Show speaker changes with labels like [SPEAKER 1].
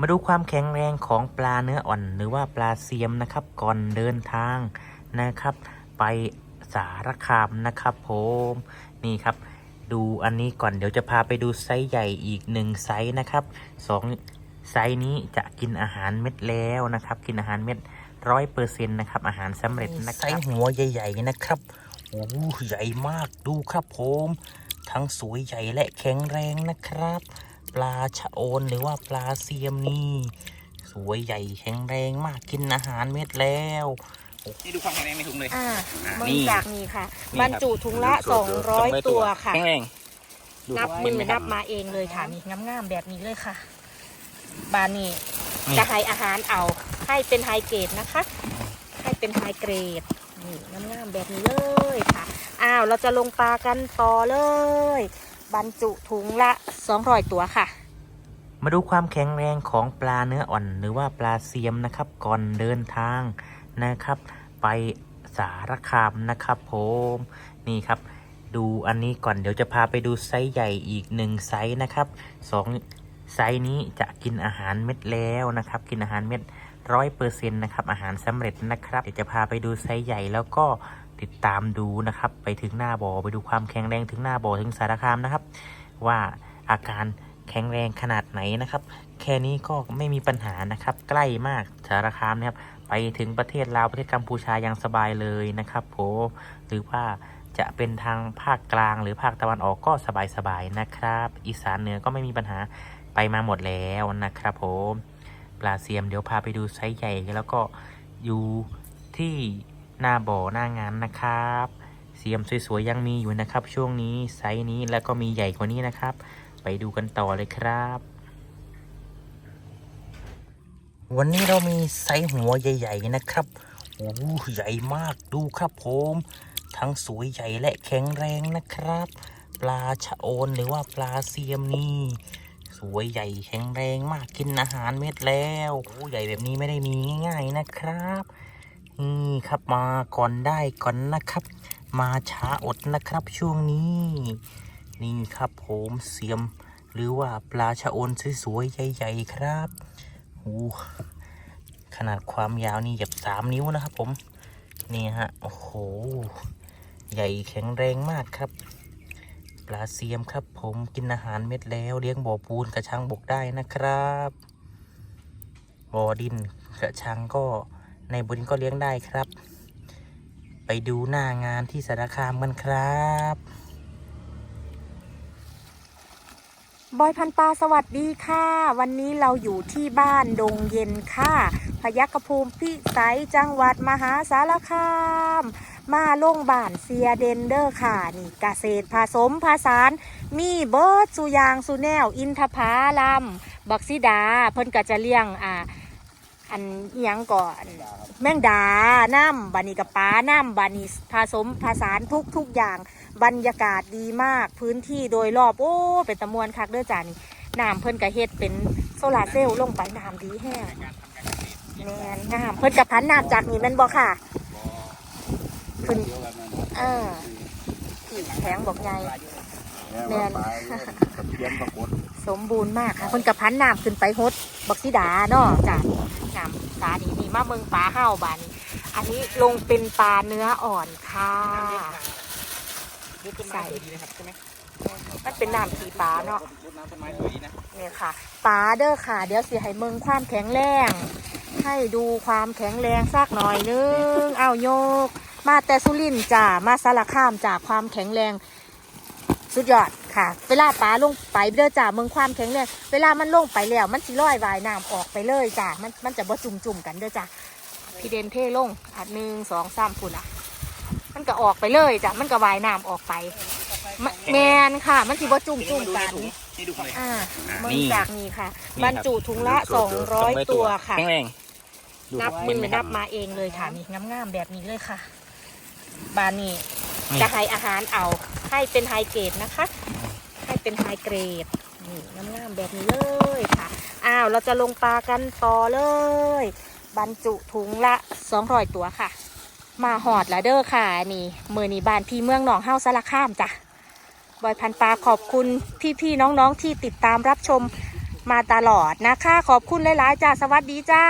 [SPEAKER 1] มาดูความแข็งแรงของปลาเนื้ออ่อน หรือว่าปลาเซียมนะครับ ก่อนเดินทางนะครับ ไปสารคามนะครับผมนี่ครับ ดูอันนี้ก่อนเดี๋ยวจะพาไปดูไซส์ใหญ่อีกหนึ่งไซส์นะครับสองไซส์นี้จะกินอาหารเม็ดแล้วนะครับ กินอาหารเม็ดร้อยเปอร์เซ็นต์นะครับ อาหารสำเร็จนะครับไซส์หัวใหญ่ๆนะครับโอ้ใหญ่มากดูครับผม ทั้งสวยใหญ่และแข็งแรงนะครับ ปลาชะโอนหรือว่าปลาเซียมนี่สวยใหญ่แข็งแรงมากกินอาหารเม็ดแล้ว
[SPEAKER 2] นี่ดูความแข็งแรงในถุงเลย
[SPEAKER 3] อ่า
[SPEAKER 2] อ่า
[SPEAKER 3] บ
[SPEAKER 2] นี่
[SPEAKER 3] ริจาคมีค่ะ
[SPEAKER 2] นี่
[SPEAKER 3] บ
[SPEAKER 2] ครับ
[SPEAKER 3] รรจุถุงละ 200 ตัวค่ะ
[SPEAKER 2] แข็งแรงดู
[SPEAKER 3] นับ
[SPEAKER 2] ครับ
[SPEAKER 3] มื
[SPEAKER 2] เห็น
[SPEAKER 3] อ
[SPEAKER 2] ไหมค
[SPEAKER 3] นั
[SPEAKER 2] รับบ
[SPEAKER 3] มาเองเลยค่ะนี่งามๆแบบนี้เลยค่ะ บานนี่
[SPEAKER 2] นี่
[SPEAKER 3] จะให้อาหารเอาให้เป็นไฮเกรดนะคะ ให้เป็นไฮเกรดนี่งามๆแบบนี้เลยค่ะอ้าวเราจะลงปลากันต่อเลย บรรจุถุงละ 200 ตัวค่ะ
[SPEAKER 1] มาดูความแข็งแรงของปลาเนื้ออ่อน หรือว่าปลาเซียมนะครับ ก่อนเดินทางนะครับ ไปสารคามนะครับผมนี่ครับ ดูอันนี้ก่อนเดี๋ยวจะพาไปดูไซส์ใหญ่อีกหนึ่งไซส์นะครับสองไซส์นี้จะกินอาหารเม็ดแล้วนะครับ กินอาหารเม็ดร้อยเปอร์เซ็นต์นะครับอาหารสำเร็จนะครับเดี๋ยวจะพาไปดูไซส์ใหญ่แล้วก็ ติดตามดูนะครับ ไปถึงหน้าบ่อไปดูความแข็งแรงถึงหน้าบ่อถึงสารคามนะครับ ว่าอาการแข็งแรงขนาดไหนนะครับ แค่นี้ก็ไม่มีปัญหานะครับ ใกล้มากสารคามนะครับไปถึงประเทศลาวประเทศกัมพูชายังสบายเลยนะครับผมหรือว่าจะเป็นทางภาคกลางหรือภาคตะวันออกก็สบายๆนะครับ อีสานเหนือก็ไม่มีปัญหาไปมาหมดแล้วนะครับผมปลาเซียมเดี๋ยวพาไปดูไซส์ใหญ่แล้วก็อยู่ที่ หน้าบ่อหน้างานนะครับ เสียมสวยๆยังมีอยู่นะครับ ช่วงนี้ไซส์นี้แล้วก็มีใหญ่กว่านี้นะครับ ไปดูกันต่อเลยครับ วันนี้เรามีไซส์หัวใหญ่ ๆ นะครับโอ้ใหญ่มากดูครับผม ทั้งสวยใหญ่และแข็งแรงนะครับ ปลาชะโอนหรือว่าปลาเซียมนี่สวยใหญ่แข็งแรงมากกินอาหารเม็ดแล้วโอ้ใหญ่แบบนี้ไม่ได้มีง่าย ๆนะครับ นี่ครับมาก่อนได้ก่อนนะครับ มาช้าอดนะครับช่วงนี้ นี่ครับผมเสียม หรือว่าปลาชะโอนสวยๆใหญ่ๆครับโอ้ขนาดความยาวนี่หยับสามนิ้วนะครับผม นี่ฮะ โอ้โห ใหญ่แข็งแรงมากครับ ปลาเซียมครับผมกินอาหารเม็ดแล้วเลี้ยงบ่อปูนกระชังบกได้นะครับบ่อดินกระชังก็ ในบดินก็เลี้ยงได้ครับ ไปดูหน้างานที่สารคามกันครับ
[SPEAKER 3] บอยพันปลาสวัสดีค่ะ วันนี้เราอยู่ที่บ้านดงเย็นค่ะ พยัคฆภูมิพิสัยจังหวัดมหาสารคาม มาลงบ้านเซียเดนเดอร์ค่ะ นี่เกษตรผสมผสาน มีเบิร์ดสุยางสุแนว อินทผาลัมบักซิดา เพิ่นก็จะเลี้ยงอ่า อันอิหยังก่อนแมงดาน้ำบานีกับปลาน้ำบานีผสมผสานทุกทุกอย่างบรรยากาศดีมากพื้นที่โดยรอบโอ้เป็นตะมวนคักเด้อจ้านี่น้ำเพิ่นกะเฮ็ดเป็นโซลาร์เซลล์ลงไปน้ำดีแห้งแมนน้ำเพิ่นกะพันน้ำจากนี่แม่นบ่ค่ะเพิ่นเอออีกแข็งบอกไงแม่น
[SPEAKER 2] เทียมปรากฏ
[SPEAKER 3] สมบูรณ์มากค่ะเพิ่นกะพันน้ำขึ้นไปฮดบักซิดาเนาะจ้ะ น้ำตาดีนี่มาเมืองปลาเห่าบานนี้อันนี้ลงเป็นปลาเนื้ออ่อนค่ะ
[SPEAKER 2] รูปต้นไม้สวยดีนะครับใช่ไหม
[SPEAKER 3] มันเป็นน้ำขีปลาเนาะ
[SPEAKER 2] รูปน้ำต้นไม้สวยดีนะ
[SPEAKER 3] เนี่ยค่ะปลาเด้อค่ะ เดี๋ยวสิให้เมืองความแข็งแรง ให้ดูความแข็งแรงสักหน่อยนึง เอาโยก มาแต่สุรินทร์จ้ามาสารคามจากความแข็งแรง สุดยอดค่ะ เวลาปลาลงไปเด้อจ้าเมืองความแข็งแรงเวลามันลงไปแล้ว มันสิลอยว่ายน้ำออกไปเลยจ้ามันมันจะบ่จุ่มจุ่มๆกันเด้อจ้าพี่เดนเท่ลงอันหนึ่งสองสามฝุ่นอะ มันก็ออกไปเลยจ้ะมันก็ว่ายน้ำออกไปมะแมนค่ะ มันสิบ่จุ่มจุ่มๆกัน
[SPEAKER 2] นี่ดูเลย
[SPEAKER 3] อ่า
[SPEAKER 2] อ่า
[SPEAKER 3] บ
[SPEAKER 2] นี่
[SPEAKER 3] ริจาคมีค่ะ
[SPEAKER 2] นี่
[SPEAKER 3] บรรจุถุงละ200ตัวค่ะ
[SPEAKER 2] แข็งแรงดู
[SPEAKER 3] นับ
[SPEAKER 2] ครับ
[SPEAKER 3] มื
[SPEAKER 2] เห็น
[SPEAKER 3] อ
[SPEAKER 2] ไหมค
[SPEAKER 3] นั
[SPEAKER 2] รับบ
[SPEAKER 3] มาเองเลยค่ะนี่งามๆแบบนี้เลยค่ะ บานนี้
[SPEAKER 2] นี่
[SPEAKER 3] จะให้อาหารเอาให้เป็นไฮเกรดนะคะ ให้เป็นไฮเกรดนี่งามๆแบบนี้เลยค่ะอ้าวเราจะลงปลากันต่อเลย บรรจุถุงละ200ตัวค่ะ มาหอดล้วเด้อค่ะนี่มือนี่บานพี่เมืองหนองเฮาสารคามจ้ะบอยพันปลาขอบคุณพี่ๆน้องๆที่ติดตามรับชมมาตลอดนะคะ ขอบคุณหลายๆจ้าสวัสดีจ้า